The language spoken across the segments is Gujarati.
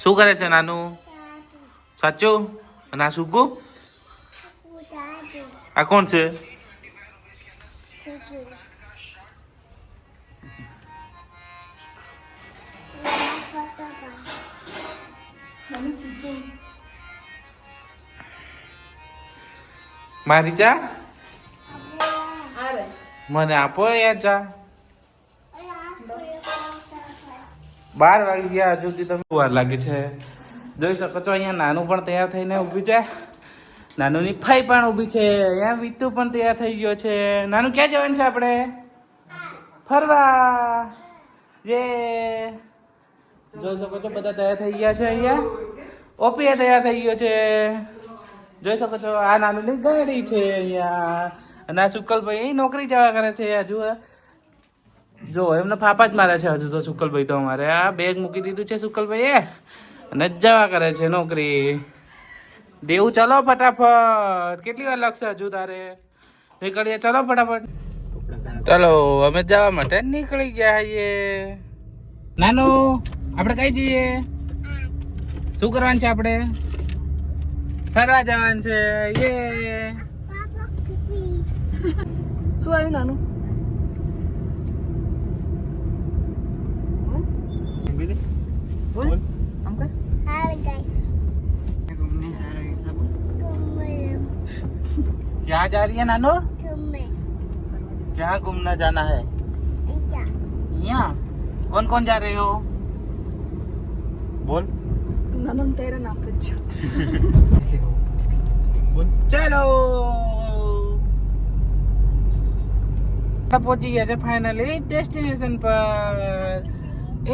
શું કરે છે નાનું? સાચું? અને આ સુકુ આ કોણ છે? મારી ચા? મને આપો યાર ચા. બાર વાગી ગયા હજુ સુધી તમે વાર લાગે છે. જોઈ શકો છો, અહીંયા નાનું પણ તૈયાર થઈને ઊભી છે. નાનુની ફાઈ પણ ઊભી છે. અહીંયા વીતુ પણ તૈયાર થઈ ગયો છે. નાનું, ક્યાં જવાનું છે આપણે? ફરવા. જે જોઈ શકો છો, બધા તૈયાર થઈ ગયા છે અહીંયા. ઓપીએ તૈયાર થઈ ગયો છે. જોઈ શકો છો, આ નાનુની ગાડી છે અહીંયા. અને આ શુકલભાઈ નોકરી જવા કરે છે હજુ. જો, એમને ફાફા જ મારે છે હજુ તો શુકલભાઈ તો અમારે. આ બેગ મૂકી દીધું છે શુકલભાઈએ. અને જવા કરે છે નોકરી. દેવું ચલો ફટાફટ. કેટલી વાર લાગશે હજુ તારે? નીકળીએ, ચલો ફટાફટ. ચલો, અમે જવા માટે નીકળી ગયા છીએ. નાનો, આપણે કઈ જઈએ? શું કરવાનું છે આપણે? ફરવા જવાનું છે. શું આવ્યું, નાનું? બોલ આમ કર क्या जा रही है नानो क्या घूमना जाना है यहाँ कौन कौन जा रहे हो बोल નાનું તેરે નામ તો જ ચલો પહોંચી ગયા છે ફાઇનલી ડેસ્ટિનેશન પર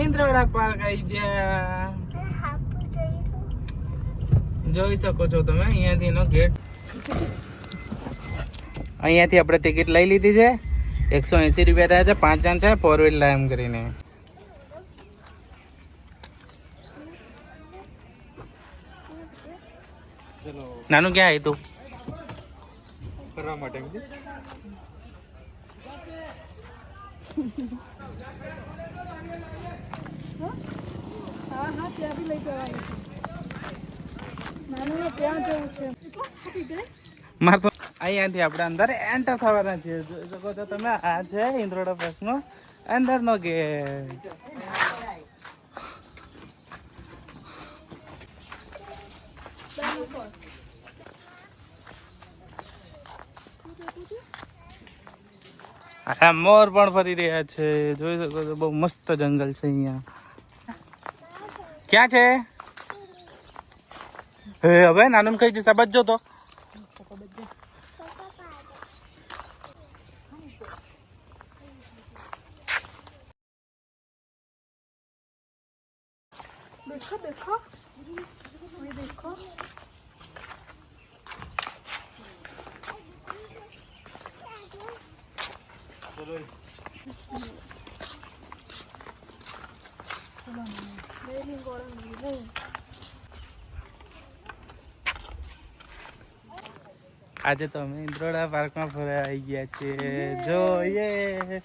ઇન્દ્રવાડા પાર્ક આવી ગયા. જોઈ શકો છો તમે, અહીંયાથી એનો ગેટ અહીંયાથી આપણે ટિકિટ લઈ લીધી છે. એકસો એંસી રૂપિયા થયા છે, પાંચ જણ છે ફોર વ્હીલર એમ કરીને. નાનું ક્યાં આવ્યું તું? કરવા માટે હા હા માર તો અહીંયાથી આપણે અંદર એન્ટર થવાના છે. શકો છો તમે આ છે ઇન્દ્રોડા અંદરનો ગેટ. આ મોર પણ ફરી રહ્યા છે. જોઈ શકો છો, બહુ મસ્ત જંગલ છે અહીંયા. ક્યાં છે? હે હવે નાનું કઈ જશે? બચજો તો. દેખો દેખો દેખો આજે તો અમે ઇન્દ્રોડા પાર્કમાં ફરવા આવી ગયા છીએ જોઈએ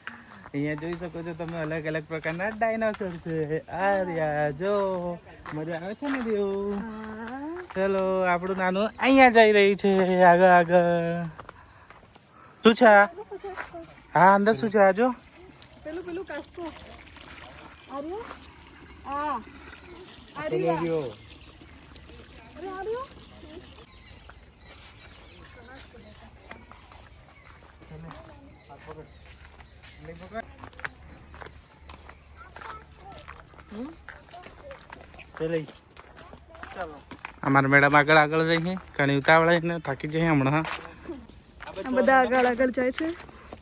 અહીંયા જોઈ શકો છો તમે અલગ અલગ પ્રકારના ડાયનાસોર છે. આ જો. મજા આવે છે ને દેવ? ચલો, આપણું નાનું અહીંયા જઈ રહ્યું છે. આગળ આગળ. શું છે? હા અંદર શું છે આજો પેલું પેલું કાસ્કો. આર્યો? આ આર્યો ગયો અરે આર્યો? અમારા મેડમ આગળ આગળ જઈએ. ઘણી ઉતાવળે ને થાકી જઈએ હમણાં. બધા આગળ આગળ જાય છે.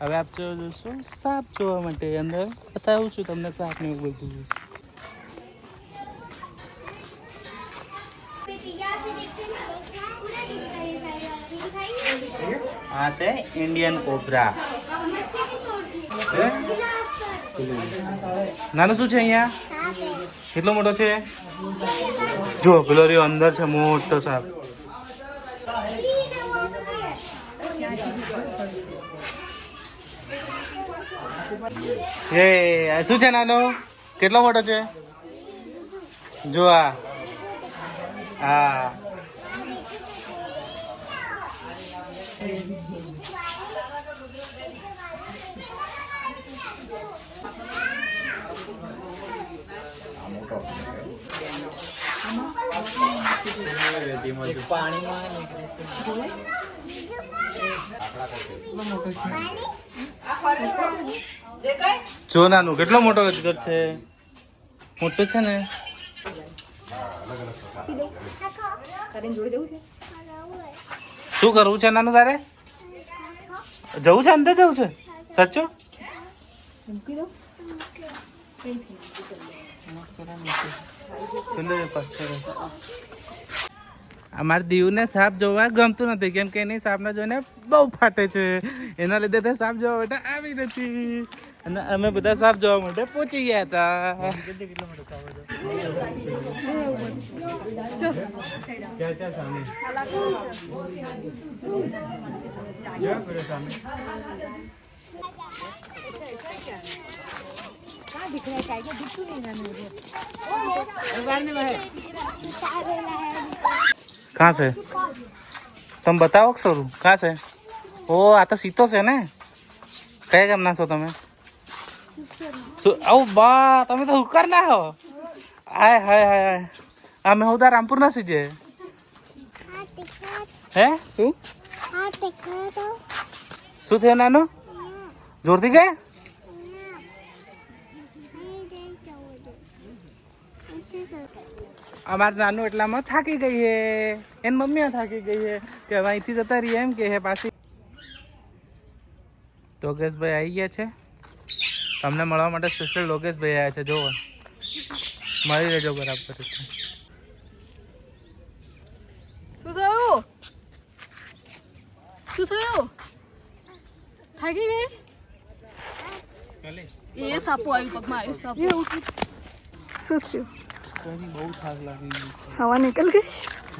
હવે આપ જો જોશો સાપ જોવા માટે અંદર. બતાવું છું તમને સાપ ને એવું બધું. આ છે ઇન્ડિયન કોબરા નાનું શું છે અહીંયા? કેટલો મોટો છે? જો પેલો રહ્યો અંદર છે મોટો સાપ. આ શું છે નાનો? કેટલો મોટો છે? જો આ. હા. જો નાનું કેટલો મોટો અજગર છે? મોટો છે ને? શું કરવું છે નાનું તારે? જવું છે અંદર જવું છે? સાચું? અમારા દીવને સાપ જોવા ગમતું નથી કેમ કે એની સાપને જોઈને બહુ ફાટે છે. એના લીધે તે સાપ જોવા માટે આવી નથી. અમે બધા સાપ જોવા માટે પહોંચી ગયા હતા ક્યાં ક્યાં સામે ક્યાં પેલો સામે कहाँ से તમે બતાવો ખરું કાં છે ઓ આ તો સીતો છે ને કયા ગામના છો તમે શું આવું બા, તમે તો હુકર ના હો. આય, હાય હાય હાય. અમે હોદા રામપુર ના સીજે? હે? શું? શું થયું નાનું? જોરથી ગયા અમારે નાનું એટલામાં થાકી ગઈ હે. એની મમ્મી થાકી ગઈ હે કે અહીંથી જતા રહીએ એમ કે હે પાછી. યોગેશભાઈ આવી ગયા છે? તમને મળવા માટે સ્પેશિયલ યોગેશભાઈ આવ્યા છે જોવો મળી રહેજો બરાબર. શું થયું? શું થયું? થાકી ગઈ? એ સાપો આવ્યું પગમાં આવ્યું સાપો. શું થયું? બહુ થાક લાગી હવા નીકળ ગઈ?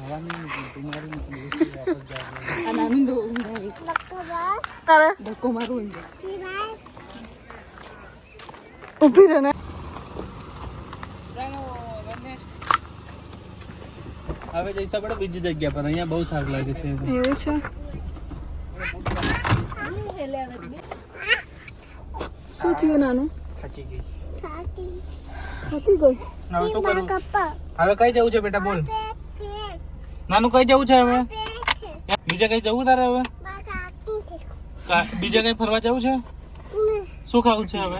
હવા નીકળી તમારી નીકળી. આ નાની દો તારે? ધક્કો મારું ઊભી રહે હવે જઈશું આપણે બીજી જગ્યા પર અહીંયા બહુ થાક લાગે છે. એવું છે? શું થયું નાનું? થાકી ગઈ. થાકી ગઈ. હવે કરું હવે કઈ જવું છે બેટા બોલ. નાનું કઈ જવું છે હવે? બીજે કઈ જવું તારે હવે? કા- બીજે કઈ ફરવા જવું છે? શું ખાવું છે હવે?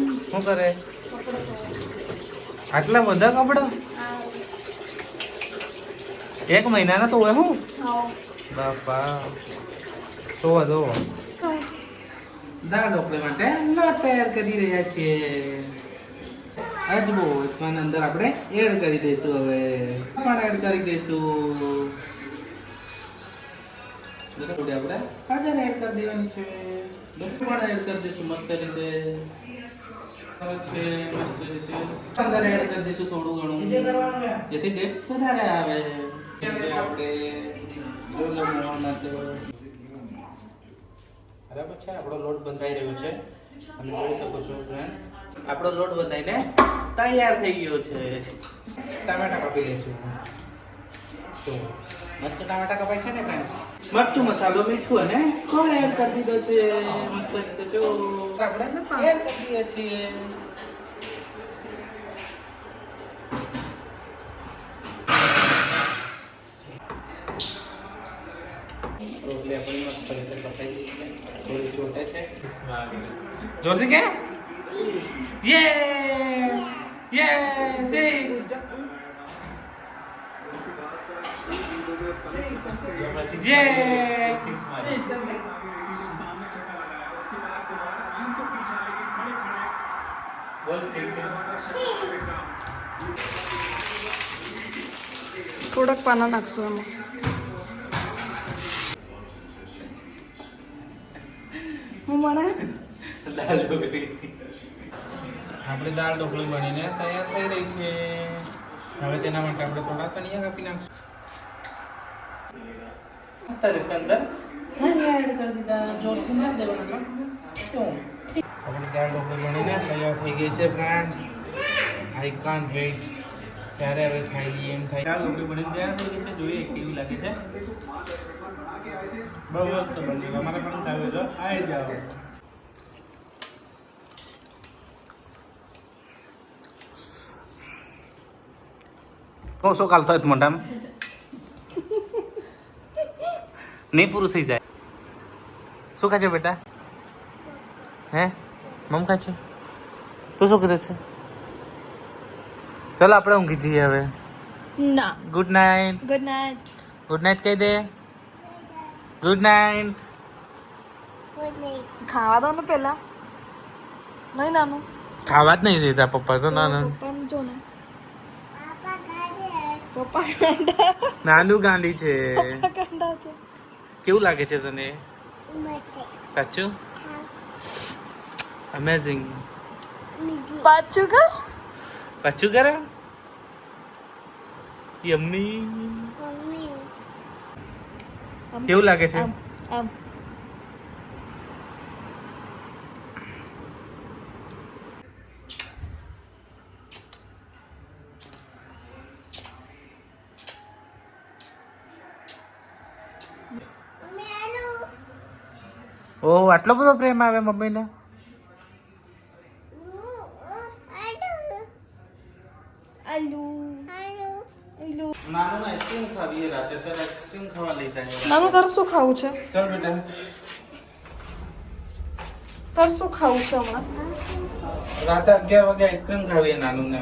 શું કરે? આટલા બધા કપડા? એક મહિનાના તો હોય હું? બાપા તો વધો દાળ ઢોકળી માટે લોટ તૈયાર કરી રહ્યા છીએ. અજબો એમાં અંદર આપણે એડ કરી દઈશું હવે. પણ એડ કરી દઈશું. આપણે આધાર એડ કરી દેવાની છે. મીઠું પણ એડ કરી દઈશું મસ્ત રીતે. છે મસ્ત રીતે અંદર એડ કરી દઈશું થોડું ઘણું. જેથી ટેસ્ટ વધારે આવે. એટલે આપણે જોજો બનાવવા માટે બરાબર છે? આપણો લોટ બંધાઈ રહ્યો છે. તમે જોઈ શકો છો ફ્રેન્ડ આપણો લોટ બંધાઈને તૈયાર થઈ ગયો છે. ટામેટા કાપી લઈશું. તો મસ્ત ટામેટા કપાય છે ને ફ્રેન્ડ્સ મરચું મસાલો મીઠું અને ખોળ એડ કરી દીધો છે. મસ્ત રીતે જો. આપણે એડ કરી દઈએ છીએ ઢોકળી આપણી મસ્ત રીતે કપાઈ ગઈ છે. થોડી ચોટે છે. જોરથી કે? યે યે સિક્સ સિક્સ થોડાક પાના નાખશું એમાં. હું મને દાળ ઢોકળી દાળ ઢોકળી બનીને તૈયાર થઈ રહી છે. હવે તેના માટે આપણે થોડા ધનિયા કાપી નાખશું. તરીકે અંદર ધનિયા એડ કરી દીધા. જોરથી નાખ દેવાના ક્યું આપણી દાળ ઢોકળી બનીને તૈયાર થઈ ગઈ છે ફ્રેન્ડ્સ આઈ કાન્ટ વેઇટ ત્યારે હવે ખાઈ લઈએ એમ થાય. દાળ ઢોકળી બનીને તૈયાર થઈ ગઈ છે. જોઈએ કેવી લાગે છે. બહુ મસ્ત બની અમારે પણ ખાવે તો આવી જાઓ. શું શું કાલતો હોય મોઢામાં નહીં પૂરું થઈ જાય. શું ખાય છે બેટા? હે? મમ ખાય છે? તું શું કીધું છે? ચલો આપણે ઊંઘી જઈએ હવે. ના. Good night good night good night કહી દે. ગુડ નાઇટ ખાવા દો ને પેલા નહીં નાનું. ખાવા જ નહીં દેતા પપ્પા તો ના ના પપ્પાનું જો ને. પપ્પા નાનું ગાંડી છે. ગાંડા છે. કેવું લાગે છે તને? સાચું? અમેઝિંગ પાછું કર. પાછું કરે? યમ્મી કેવું લાગે છે? આમ આમ ઓ આટલો બધો પ્રેમ આવે મમ્મીને? નાનું આઈસ્ક્રીમ ખાવી રાતે. તો આઈસ્ક્રીમ ખાવા લઈ જાય. નાનું તારે શું ખાવું છે? ચાલ બેટા. તારે શું ખાવું છે હમણાં? રાતે અગિયાર વાગે આઈસ્ક્રીમ ખાવી નાનું ને